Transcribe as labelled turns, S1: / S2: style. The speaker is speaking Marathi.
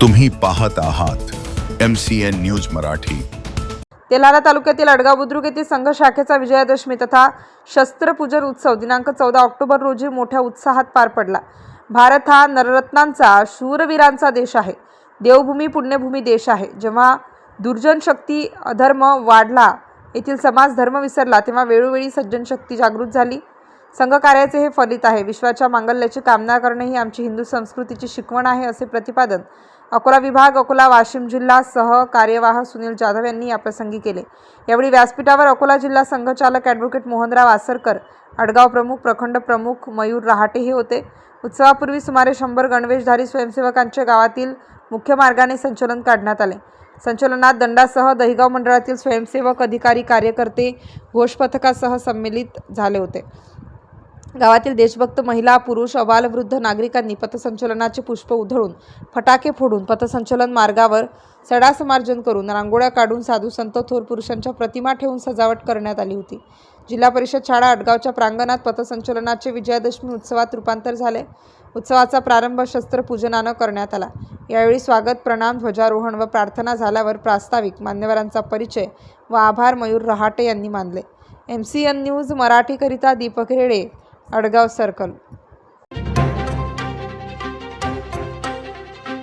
S1: तुम्ही पाहत आहात M C N news Marathi.
S2: Telhara तालुक्यातील अडगाव बुद्रुक येथील संघ शाखेचा विजयादशमी तथा शस्त्रपूजन उत्सव दिनांक चौदा ऑक्टोबर रोजी मोठ्या उत्साहात पार पडला. भारत हा नररत्नांचा शूरवीरांचा देश आहे. देवभूमी पुण्यभूमी देश आहे. जेव्हा दुर्जन शक्ती अधर्म वाढला येथील समाज धर्म विसरला तेव्हा वेळोवेळी सज्जन शक्ती जागृत झाली. संघकार्याचे हे फलित आहे. विश्वाच्या मांगल्याची कामना करणे ही आमची हिंदू संस्कृतीची शिकवण आहे असे प्रतिपादन अकोला विभाग अकोला वाशिम जिल्हा सह कार्यवाह सुनील जाधव यांनी याप्रसंगी केले. यावेळी व्यासपीठावर अकोला जिल्हा संघचालक ॲडव्होकेट मोहनराव आसरकर अडगाव प्रमुख प्रखंड प्रमुख मयूर रहाटे हे होते. उत्सवापूर्वी सुमारे शंभर गणवेशधारी स्वयंसेवकांचे गावातील मुख्य मार्गाने संचलन काढण्यात आले. संचलनात दंडासह दहिगाव मंडळातील स्वयंसेवक अधिकारी कार्यकर्ते घोषपथकासह संमिलित झाले होते. गावातील देशभक्त महिला पुरुष अबालवृद्ध नागरिकांनी पथसंचलनाचे पुष्प उधळून फटाके फोडून पथसंचलन मार्गावर सडासमार्जन करून रांगोळ्या काढून साधू संत थोर पुरुषांच्या प्रतिमा ठेवून सजावट करण्यात आली होती. जिल्हा परिषद शाळा अटगावच्या प्रांगणात पथसंचलनाचे विजयादशमी उत्सवात रूपांतर झाले. उत्सवाचा प्रारंभ शस्त्रपूजनानं करण्यात आला. यावेळी स्वागत प्रणाम ध्वजारोहण व प्रार्थना झाल्यावर प्रास्ताविक मान्यवरांचा परिचय व आभार मयूर रहाटे यांनी मानले. एम सी एन न्यूज मराठीकरिता दीपक रेडे अडगाव सर्कल